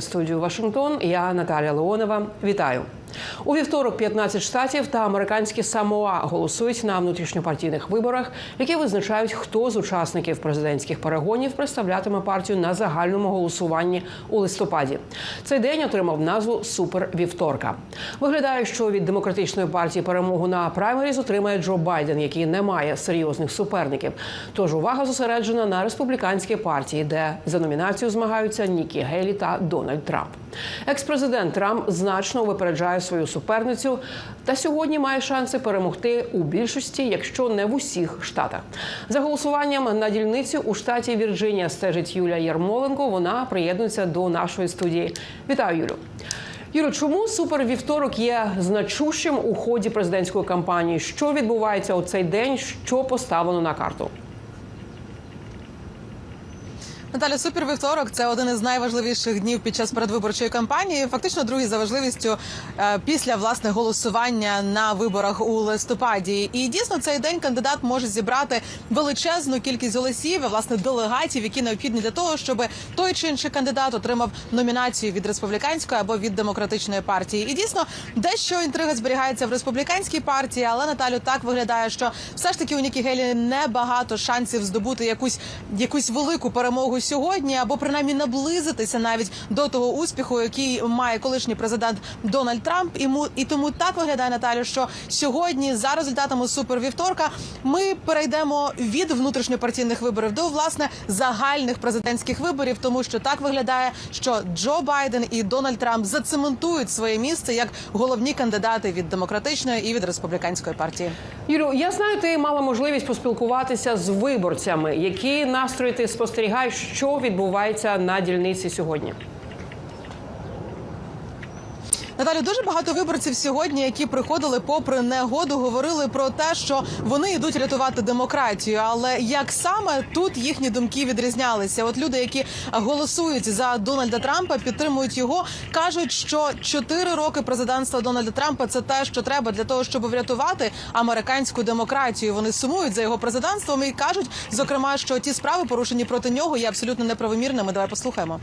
Студію Вашингтон. Я Наталія Леонова. Вітаю у вівторок. 15 штатів та американські Самоа голосують на внутрішньопартійних виборах, які визначають, хто з учасників президентських перегонів представлятиме партію на загальному голосуванні у листопаді. Цей день отримав назву Супер Вівторка. Виглядає, що від демократичної партії перемогу на праймеріз отримає Джо Байден, який не має серйозних суперників. Тож увага зосереджена на республіканській партії, де за номінацію змагаються Нікі Гейлі та Дональд Трамп. Екс-президент Трамп значно випереджає свою суперницю та сьогодні має шанси перемогти у більшості, якщо не в усіх штатах. За голосуванням на дільницю у штаті Вірджинія стежить Юлія Ярмоленко. Вона приєднується до нашої студії. Вітаю, Юлю. Юро, чому супервівторок є значущим у ході президентської кампанії? Що відбувається у цей день? Що поставлено на карту? Наталя, супервівторок це один із найважливіших днів під час передвиборчої кампанії. Фактично, другий за важливістю е, після власне голосування на виборах у листопаді. І дійсно цей день кандидат може зібрати величезну кількість голосів, власне делегатів, які необхідні для того, щоб той чи інший кандидат отримав номінацію від республіканської або від демократичної партії. І дійсно дещо інтрига зберігається в республіканській партії, але Наталю так виглядає, що все ж таки у Нікі Гелі небагато шансів здобути якусь якусь велику перемогу сьогодні, або принаймні наблизитися навіть до того успіху, який має колишній президент Дональд Трамп. І і тому так виглядає Наталю, що сьогодні за результатами супервівторка ми перейдемо від внутрішньопартійних виборів до власне загальних президентських виборів, тому що так виглядає, що Джо Байден і Дональд Трамп зацементують своє місце як головні кандидати від демократичної і від республіканської партії. Юлю, я знаю, ти мала можливість поспілкуватися з виборцями. Які настрої ти спостерігаєш, що відбувається на дільниці сьогодні? Наталі дуже багато виборців сьогодні, які приходили попри негоду, говорили про те, що вони йдуть рятувати демократію. Але як саме тут їхні думки відрізнялися? От люди, які голосують за Дональда Трампа, підтримують його, кажуть, що чотири роки президентства Дональда Трампа це те, що треба для того, щоб врятувати американську демократію. Вони сумують за його президентством і кажуть, зокрема, що ті справи порушені проти нього є абсолютно неправомірними. Давай послухаємо.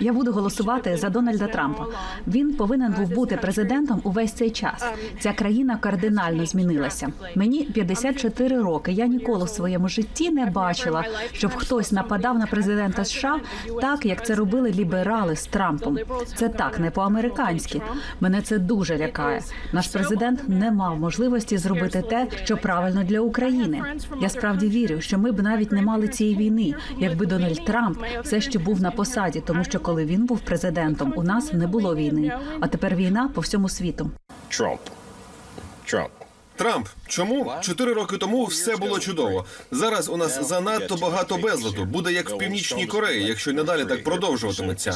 Я буду голосувати за Дональда Трампа. Він повинен був бути президентом увесь цей час. Ця країна кардинально змінилася. Мені 54 роки. Я ніколи в своєму житті не бачила, щоб хтось нападав на президента США так, як це робили ліберали з Трампом. Це так не по-американськи. Мене це дуже лякає. Наш президент не мав можливості зробити те, що правильно для України. Я справді вірю, що ми б навіть не мали цієї війни, якби Дональд Трамп все ще був на посаді, тому що коли він був президентом, у нас не було війни. А тепер війна по всьому світу. Трамп. Трамп. Трамп, чому чотири роки тому все було чудово? Зараз у нас занадто багато безладу. Буде як в північній Кореї, якщо й надалі так продовжуватиметься.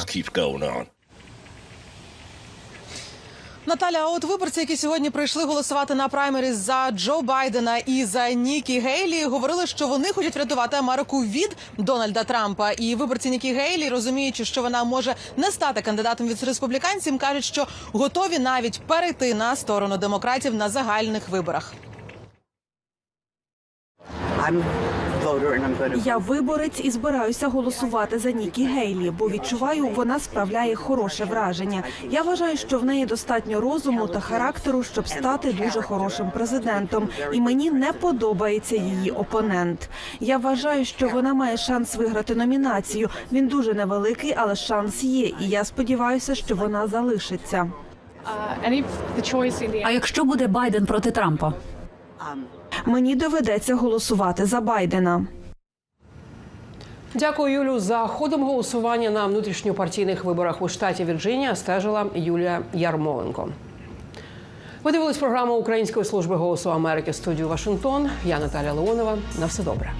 Наталя, а от виборці, які сьогодні прийшли голосувати на праймеріз за Джо Байдена і за Нікі Гейлі, говорили, що вони хочуть врятувати Америку від Дональда Трампа. І виборці Нікі Гейлі, розуміючи, що вона може не стати кандидатом від республіканців, кажуть, що готові навіть перейти на сторону демократів на загальних виборах. I'm Я виборець і збираюся голосувати за Нікі Гейлі, бо відчуваю, вона справляє хороше враження. Я вважаю, що в неї достатньо розуму та характеру, щоб стати дуже хорошим президентом. І мені не подобається її опонент. Я вважаю, що вона має шанс виграти номінацію. Він дуже невеликий, але шанс є. І я сподіваюся, що вона залишиться. А якщо буде Байден проти Трампа? Мені доведеться голосувати за Байдена. Дякую, Юлю. За ходом голосування на внутрішньопартійних виборах у штаті Вірджинія стежила Юлія Ярмоленко. Ви дивились програму Української служби голосу Америки студію Вашингтон. Я Наталя Леонова. На все добре.